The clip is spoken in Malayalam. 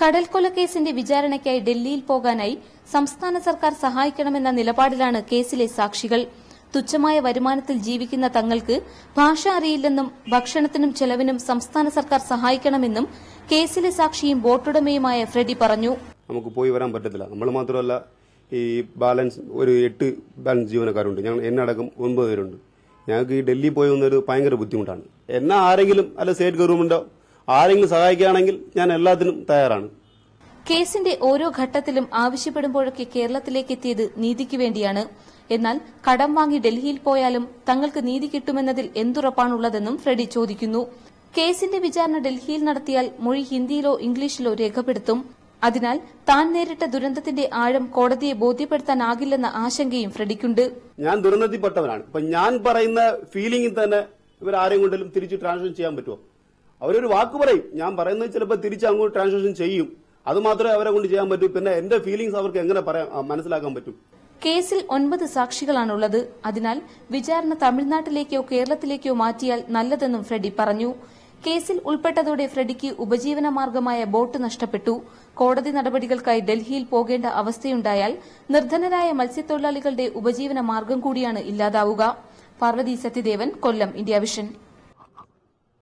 കടൽക്കൊലക്കേസിന്റെ വിചാരണയ്ക്കായി ഡൽഹിയിൽ പോകാനായി സംസ്ഥാന സർക്കാർ സഹായിക്കണമെന്ന നിലപാടിലാണ് കേസിലെ സാക്ഷികൾ. തുച്ഛമായ വരുമാനത്തിൽ ജീവിക്കുന്ന തങ്ങൾക്ക് ഭാഷ അറിയില്ലെന്നും ഭക്ഷണത്തിനും ചെലവിനും സംസ്ഥാന സർക്കാർ സഹായിക്കണമെന്നും കേസിലെ സാക്ഷിയും ബോട്ടുടമയുമായ ഫ്രെഡി പറഞ്ഞു. നമുക്ക് പോയി വരാൻ പറ്റത്തില്ല. നമ്മൾ മാത്രമല്ല ഈ ബാലൻസ് ഒരു എട്ട് ബാലൻസ് ജീവനക്കാരുണ്ട്. ഞങ്ങൾ എന്നടക്കം ഒൻപത് പേരുണ്ട്. ഞങ്ങൾക്ക് ഈ ഡൽഹി പോയി വന്നൊരു ഭയങ്കര ബുദ്ധിമുട്ടാണ്. എന്നാ ആരെങ്കിലും അല്ല സ്റ്റേറ്റ് ഗവൺമെന്റോ ആരെങ്കിലും സഹായിക്കുകയാണെങ്കിൽ ഞാൻ എല്ലാത്തിനും തയ്യാറാണ്. കേസിന്റെ ഓരോ ഘട്ടത്തിലും ആവശ്യപ്പെടുമ്പോഴൊക്കെ കേരളത്തിലേക്ക് എത്തിയത് നീതിക്ക് വേണ്ടിയാണ്. എന്നാൽ കടം വാങ്ങി ഡൽഹിയിൽ പോയാലും തങ്ങൾക്ക് നീതി കിട്ടുമെന്നതിൽ എന്തുറപ്പാണുള്ളതെന്നും ഫ്രെഡി ചോദിക്കുന്നു. കേസിന്റെ വിചാരണ ഡൽഹിയിൽ നടത്തിയാൽ മൊഴി ഹിന്ദിയിലോ ഇംഗ്ലീഷിലോ രേഖപ്പെടുത്തും. അതിനാൽ താൻ നേരിട്ട ദുരന്തത്തിന്റെ ആഴം കോടതിയെ ബോധ്യപ്പെടുത്താനാകില്ലെന്ന ആശങ്കയും ഫ്രെഡിക്കുണ്ട്. ഞാൻ ദുരന്തത്തിൽപ്പെട്ടവനാണ്. ഇപ്പൊ ഞാൻ പറയുന്ന ഫീലിംഗിൽ തന്നെ ഇവർ ആരെയും കൊണ്ടെങ്കിലും തിരിച്ച് ട്രാൻസ്ഫർ ചെയ്യാൻ പറ്റുമോ? അവരൊരു വാക്ക് പറയും. ഞാൻ പറയുന്നത് ചിലപ്പോൾ തിരിച്ച് അങ്ങോട്ട് ട്രാൻസ്ലേഷൻ ചെയ്യും. അത് മാത്രമേ അവരെ കൊണ്ട് ചെയ്യാൻ പറ്റൂ. പിന്നെ എന്റെ ഫീലിംഗ്സ് അവർക്ക് എങ്ങനെ പറയാൻ മനസ്സിലാക്കാൻ പറ്റും? കേസിൽ ഒൻപത് സാക്ഷികളാണുള്ളത്. അതിനാൽ വിചാരണ തമിഴ്നാട്ടിലേക്കോ കേരളത്തിലേക്കോ മാറ്റിയാൽ നല്ലതെന്നും ഫ്രെഡി പറഞ്ഞു. കേസിൽ ഉൾപ്പെട്ടതോടെ ഫ്രെഡിക്ക് ഉപജീവന മാർഗമായ ബോട്ട് നഷ്ടപ്പെട്ടു. കോടതി നടപടികൾക്കായി ഡൽഹിയിൽ പോകേണ്ട അവസ്ഥയുണ്ടായാൽ നിർധനരായ മത്സ്യത്തൊഴിലാളികളുടെ ഉപജീവന മാർഗം കൂടിയാണ് ഇല്ലാതാവുക. Parvathy Sathyadevan Kollam India Vision.